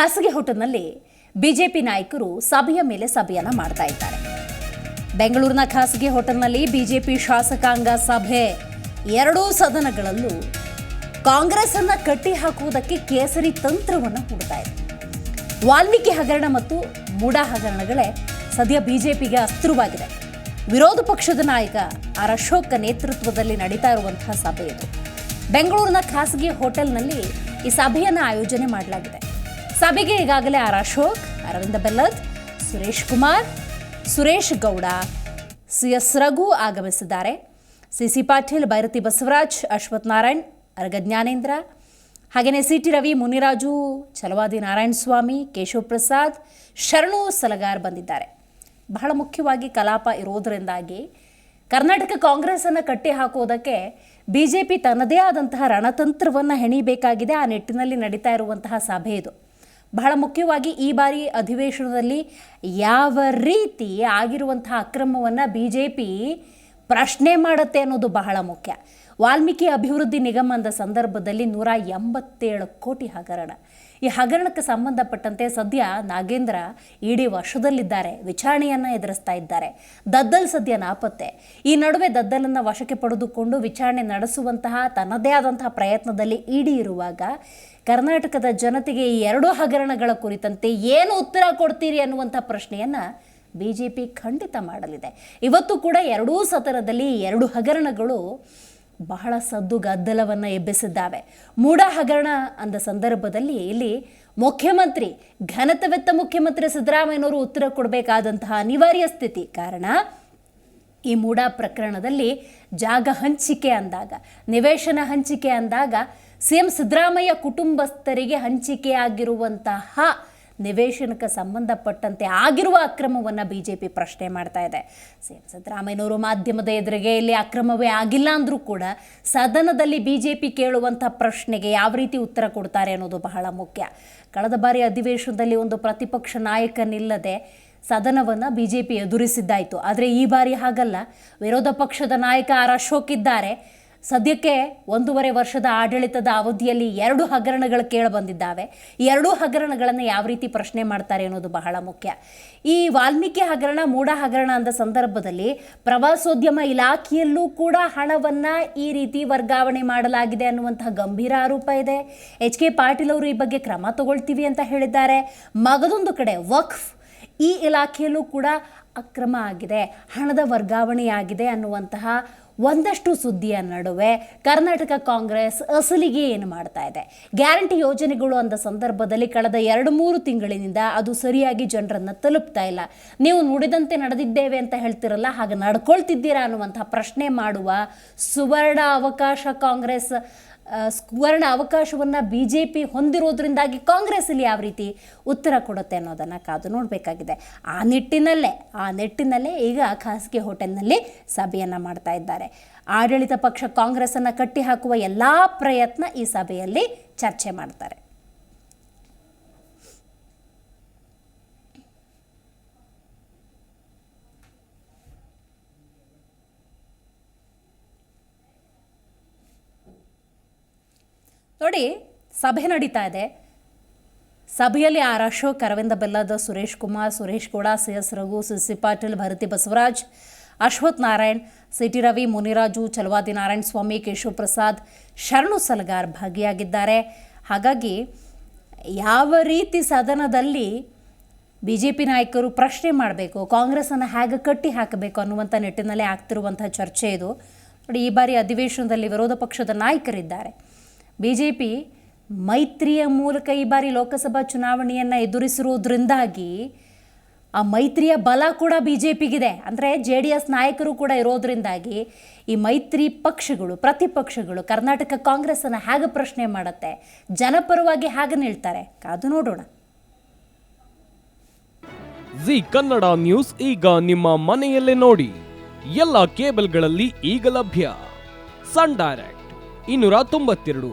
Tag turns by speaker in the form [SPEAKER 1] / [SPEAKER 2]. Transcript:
[SPEAKER 1] ಖಾಸಗಿ ಹೋಟೆಲ್ನಲ್ಲಿ ಬಿಜೆಪಿ ನಾಯಕರು ಸಭೆಯ ಮೇಲೆ ಸಭೆಯನ್ನ ಮಾಡ್ತಾ ಇದ್ದಾರೆ. ಬೆಂಗಳೂರಿನ ಖಾಸಗಿ ಹೋಟೆಲ್ನಲ್ಲಿ ಬಿಜೆಪಿ ಶಾಸಕಾಂಗ ಸಭೆ. ಎರಡೂ ಸದನಗಳಲ್ಲೂ ಕಾಂಗ್ರೆಸ್ ಅನ್ನ ಕಟ್ಟಿ ಹಾಕುವುದಕ್ಕೆ ಕೇಸರಿ ತಂತ್ರವನ್ನು ಹೂಡ್ತಾ ಇದೆ. ವಾಲ್ಮೀಕಿ ಹಗರಣ ಮತ್ತು ಮೂಡ ಹಗರಣಗಳೇ ಸದ್ಯ ಬಿಜೆಪಿಗೆ ಅಸ್ತ್ರವಾಗಿದೆ ವಿರೋಧ ಪಕ್ಷದ ನಾಯಕ ಆರ್ ಅಶೋಕ್ ನೇತೃತ್ವದಲ್ಲಿ ನಡೀತಾ ಇರುವಂತಹ ಸಭೆ ಇದು. ಬೆಂಗಳೂರಿನ ಖಾಸಗಿ ಹೋಟೆಲ್ನಲ್ಲಿ ಈ ಸಭೆಯನ್ನು ಆಯೋಜನೆ ಮಾಡಲಾಗಿದೆ. ಸಭೆಗೆ ಈಗಾಗಲೇ R Ashok, Arvind Bellad, Suresh Kumar, Suresh Gowda C S Raghu ಆಗಮಿಸಿದ್ದಾರೆ. ಸಿಸಿ ಪಾಟೀಲ್, ಭೈರತಿ ಬಸವರಾಜ್, ಅಶ್ವಥ್ ನಾರಾಯಣ್ ಅರಗ ಜ್ಞಾನೇಂದ್ರ. ಹಾಗೆಯೇ ಸಿ ಟಿ ರವಿ, ಮುನಿರಾಜು, ಛಲವಾದಿ ನಾರಾಯಣ ಸ್ವಾಮಿ, ಕೇಶವ ಪ್ರಸಾದ್, ಶರಣು ಸಲಗಾರ್ ಬಂದಿದ್ದಾರೆ. ಬಹಳ ಮುಖ್ಯವಾಗಿ ಕಲಾಪ ಇರೋದರಿಂದಾಗಿ ಕರ್ನಾಟಕ ಕಾಂಗ್ರೆಸ್ಸನ್ನು ಕಟ್ಟಿ ಹಾಕೋದಕ್ಕೆ ಬಿ ಜೆ ಪಿ ತನ್ನದೇ ಆದಂತಹ ರಣತಂತ್ರವನ್ನು ಹೆಣಿಬೇಕಾಗಿದೆ. ಆ ನಿಟ್ಟಿನಲ್ಲಿ ನಡೀತಾ ಇರುವಂತಹ ಸಭೆ ಇದು. ಬಹಳ ಮುಖ್ಯವಾಗಿ ಈ ಬಾರಿ ಅಧಿವೇಶನದಲ್ಲಿ ಯಾವ ರೀತಿ ಆಗಿರುವಂತಹ ಅಕ್ರಮವನ್ನು ಬಿ ಜೆ ಪಿ ಪ್ರಶ್ನೆ ಮಾಡುತ್ತೆ ಅನ್ನೋದು ಬಹಳ ಮುಖ್ಯ. ವಾಲ್ಮೀಕಿ ಅಭಿವೃದ್ಧಿ ನಿಗಮದ ಸಂದರ್ಭದಲ್ಲಿ ನೂರ ಎಂಬತ್ತೇಳು ಕೋಟಿ ಹಗರಣ. ಈ ಹಗರಣಕ್ಕೆ ಸಂಬಂಧಪಟ್ಟಂತೆ ಸದ್ಯ ನಾಗೇಂದ್ರ ಇಡೀ ವರ್ಷದಲ್ಲಿದ್ದಾರೆ, ವಿಚಾರಣೆಯನ್ನು ಎದುರಿಸ್ತಾ ಇದ್ದಾರೆ. ದದ್ದಲ್ ಸದ್ಯ ನಾಪತ್ತೆ. ಈ ನಡುವೆ ದದ್ದಲನ್ನು ವಶಕ್ಕೆ ಪಡೆದುಕೊಂಡು ವಿಚಾರಣೆ ನಡೆಸುವಂತಹ ತನ್ನದೇ ಆದಂತಹ ಪ್ರಯತ್ನದಲ್ಲಿ ಇಡಿ ಇರುವಾಗ ಕರ್ನಾಟಕದ ಜನತೆಗೆ ಈ ಎರಡೂ ಹಗರಣಗಳ ಕುರಿತಂತೆ ಏನು ಉತ್ತರ ಕೊಡ್ತೀರಿ ಅನ್ನುವಂಥ ಪ್ರಶ್ನೆಯನ್ನು ಬಿ ಜೆ ಪಿ ಖಂಡಿತ ಮಾಡಲಿದೆ. ಇವತ್ತು ಕೂಡ ಎರಡೂ ಸತರದಲ್ಲಿ ಎರಡು ಹಗರಣಗಳು ಬಹಳ ಸದ್ದು ಗದ್ದಲವನ್ನು ಎಬ್ಬಿಸಿದ್ದಾವೆ. ಮೂಡ ಹಗರಣ ಅಂದ ಸಂದರ್ಭದಲ್ಲಿ ಇಲ್ಲಿ ಮುಖ್ಯಮಂತ್ರಿ ಘನತವೆತ್ತ ಮುಖ್ಯಮಂತ್ರಿ ಸಿದ್ದರಾಮಯ್ಯನವರು ಉತ್ತರ ಕೊಡಬೇಕಾದಂತಹ ಅನಿವಾರ್ಯ ಸ್ಥಿತಿ. ಕಾರಣ, ಈ ಮೂಡ ಪ್ರಕರಣದಲ್ಲಿ ಜಾಗ ಹಂಚಿಕೆ ಅಂದಾಗ, ನಿವೇಶನ ಹಂಚಿಕೆ ಅಂದಾಗ ಸಿ ಎಂ ಸಿದ್ದರಾಮಯ್ಯ ಕುಟುಂಬಸ್ಥರಿಗೆ ಹಂಚಿಕೆಯಾಗಿರುವಂತಹ ನಿವೇಶನಕ್ಕೆ ಸಂಬಂಧಪಟ್ಟಂತೆ ಆಗಿರುವ ಅಕ್ರಮವನ್ನು ಬಿ ಜೆ ಪಿ ಪ್ರಶ್ನೆ ಮಾಡ್ತಾ ಇದೆ. ಸಿ ಸಿದ್ದರಾಮಯ್ಯನವರು ಮಾಧ್ಯಮದ ಎದುರಿಗೆ ಇಲ್ಲಿ ಅಕ್ರಮವೇ ಆಗಿಲ್ಲ ಅಂದರೂ ಕೂಡ ಸದನದಲ್ಲಿ ಬಿ ಜೆ ಪಿ ಕೇಳುವಂಥ ಪ್ರಶ್ನೆಗೆ ಯಾವ ರೀತಿ ಉತ್ತರ ಕೊಡ್ತಾರೆ ಅನ್ನೋದು ಬಹಳ ಮುಖ್ಯ. ಕಳೆದ ಬಾರಿ ಅಧಿವೇಶನದಲ್ಲಿ ಒಂದು ಪ್ರತಿಪಕ್ಷ ನಾಯಕನಿಲ್ಲದೆ ಸದನವನ್ನು ಬಿ ಜೆ ಪಿ ಎದುರಿಸಿದ್ದಾಯಿತು. ಆದರೆ ಈ ಬಾರಿ ಹಾಗಲ್ಲ. ವಿರೋಧ ಪಕ್ಷದ ನಾಯಕ ಆರ್ ಅಶೋಕ್ ಇದ್ದಾರೆ. ಸದ್ಯಕ್ಕೆ ಒಂದೂವರೆ ವರ್ಷದ ಆಡಳಿತದ ಅವಧಿಯಲ್ಲಿ ಎರಡು ಹಗರಣಗಳು ಕೇಳಿ ಬಂದಿದ್ದಾವೆ ಎರಡೂ ಹಗರಣಗಳನ್ನು ಯಾವ ರೀತಿ ಪ್ರಶ್ನೆ ಮಾಡ್ತಾರೆ ಅನ್ನೋದು ಬಹಳ ಮುಖ್ಯ. ಈ ವಾಲ್ಮೀಕಿ ಹಗರಣ ಮೂಡ ಹಗರಣ ಅಂದ ಸಂದರ್ಭದಲ್ಲಿ ಪ್ರವಾಸೋದ್ಯಮ ಇಲಾಖೆಯಲ್ಲೂ ಕೂಡ ಹಣವನ್ನು ಈ ರೀತಿ ವರ್ಗಾವಣೆ ಮಾಡಲಾಗಿದೆ ಅನ್ನುವಂತಹ ಗಂಭೀರ ಆರೋಪ ಇದೆ. ಎಚ್ ಕೆ ಪಾಟೀಲ್ ಅವರು ಈ ಬಗ್ಗೆ ಕ್ರಮ ತಗೊಳ್ತೀವಿ ಅಂತ ಹೇಳಿದ್ದಾರೆ. ಮಗದೊಂದು ಕಡೆ ವಕ್ಫ್ ಈ ಇಲಾಖೆಯಲ್ಲೂ ಕೂಡ ಅಕ್ರಮ ಆಗಿದೆ, ಹಣದ ವರ್ಗಾವಣೆಯಾಗಿದೆ ಅನ್ನುವಂತಹ ಒಂದಷ್ಟು ಸುದ್ದಿಯ ನಡುವೆ ಕರ್ನಾಟಕ ಕಾಂಗ್ರೆಸ್ ಅಸಲಿಗೆ ಏನು ಮಾಡ್ತಾ ಇದೆ? ಗ್ಯಾರಂಟಿ ಯೋಜನೆಗಳು ಅಂದ ಸಂದರ್ಭದಲ್ಲಿ ಕಳೆದ ಎರಡು ಮೂರು ತಿಂಗಳಿನಿಂದ ಅದು ಸರಿಯಾಗಿ ಜನರನ್ನು ತಲುಪ್ತಾ ಇಲ್ಲ. ನೀವು ನುಡಿದಂತೆ ನಡೆದಿದ್ದೇವೆ ಅಂತ ಹೇಳ್ತಿರಲ್ಲ, ಹಾಗೆ ನಡ್ಕೊಳ್ತಿದ್ದೀರಾ ಅನ್ನುವಂತಹ ಪ್ರಶ್ನೆ ಮಾಡುವ ಸುವರ್ಣ ಅವಕಾಶ ಕಾಂಗ್ರೆಸ್ ಸುವರ್ಣ ಅವಕಾಶವನ್ನು ಬಿ ಜೆ ಪಿ ಹೊಂದಿರೋದ್ರಿಂದಾಗಿ ಕಾಂಗ್ರೆಸ್ಸಲ್ಲಿ ಯಾವ ರೀತಿ ಉತ್ತರ ಕೊಡುತ್ತೆ ಅನ್ನೋದನ್ನು ಕಾದು ನೋಡಬೇಕಾಗಿದೆ. ಆ ನಿಟ್ಟಿನಲ್ಲೇ ಆ ನಿಟ್ಟಿನಲ್ಲೇ ಈಗ ಖಾಸಗಿ ಹೋಟೆಲ್ನಲ್ಲಿ ಸಭೆಯನ್ನು ಮಾಡ್ತಾ ಇದ್ದಾರೆ. ಆಡಳಿತ ಪಕ್ಷ ಕಾಂಗ್ರೆಸ್ಸನ್ನು ಕಟ್ಟಿ ಹಾಕುವ ಎಲ್ಲ ಪ್ರಯತ್ನ ಈ ಸಭೆಯಲ್ಲಿ ಚರ್ಚೆ ಮಾಡ್ತಾರೆ. ನೋಡಿ ಸಭೆ ನಡೀತಾ ಇದೆ. ಸಭೆಯಲ್ಲಿ R Ashok, Arvind Bellad, Suresh Kumar, Suresh Gowda, C S Raghu, C C Patil, Bharathi Basavaraj, Ashwath Narayan, C T Ravi, Muniraju, Chalavadi Narayana Swamy, Keshava Prasad, Sharanu Salagar ಭಾಗಿಯಾಗಿದ್ದಾರೆ. ಹಾಗಾಗಿ ಯಾವ ರೀತಿ ಸದನದಲ್ಲಿ ಬಿ ಜೆ ಪಿ ನಾಯಕರು ಪ್ರಶ್ನೆ ಮಾಡಬೇಕು ಕಾಂಗ್ರೆಸ್ಸನ್ನು ಹೇಗೆ ಕಟ್ಟಿ ಹಾಕಬೇಕು ಅನ್ನುವಂಥ ನಿಟ್ಟಿನಲ್ಲಿ ಆಗ್ತಿರುವಂಥ ಚರ್ಚೆ ಇದು. ನೋಡಿ, ಈ ಬಾರಿ ಅಧಿವೇಶನದಲ್ಲಿ ವಿರೋಧ ಪಕ್ಷದ ನಾಯಕರಿದ್ದಾರೆ. ಬಿ ಜೆ ಪಿ ಮೈತ್ರಿಯ ಮೂಲಕ ಈ ಬಾರಿ ಲೋಕಸಭಾ ಚುನಾವಣೆಯನ್ನು ಎದುರಿಸಿರುವುದರಿಂದಾಗಿ ಆ ಮೈತ್ರಿಯ ಬಲ ಕೂಡ ಬಿ ಜೆ ಪಿಗಿದೆ ಅಂದರೆ ಜೆ ಡಿ ಎಸ್ ನಾಯಕರು ಕೂಡ ಇರೋದ್ರಿಂದಾಗಿ ಈ ಮೈತ್ರಿ ಪಕ್ಷಗಳು, ಪ್ರತಿಪಕ್ಷಗಳು ಕರ್ನಾಟಕ ಕಾಂಗ್ರೆಸ್ಸನ್ನು ಹೇಗೆ ಪ್ರಶ್ನೆ ಮಾಡುತ್ತೆ? ಜನಪರವಾಗಿ ಹೇಗೆ ನಿಲ್ತಾರೆ? ಅದು ನೋಡೋಣ.
[SPEAKER 2] ಜಿ ಕನ್ನಡ ನ್ಯೂಸ್ ಈಗ ನಿಮ್ಮ ಮನೆಯಲ್ಲೇ ನೋಡಿ. ಎಲ್ಲ ಕೇಬಲ್ಗಳಲ್ಲಿ ಈಗ ಲಭ್ಯ. ಸನ್ ಡೈರೆಕ್ಟ್, ಇನ್ನೂರ ತೊಂಬತ್ತೆರಡು.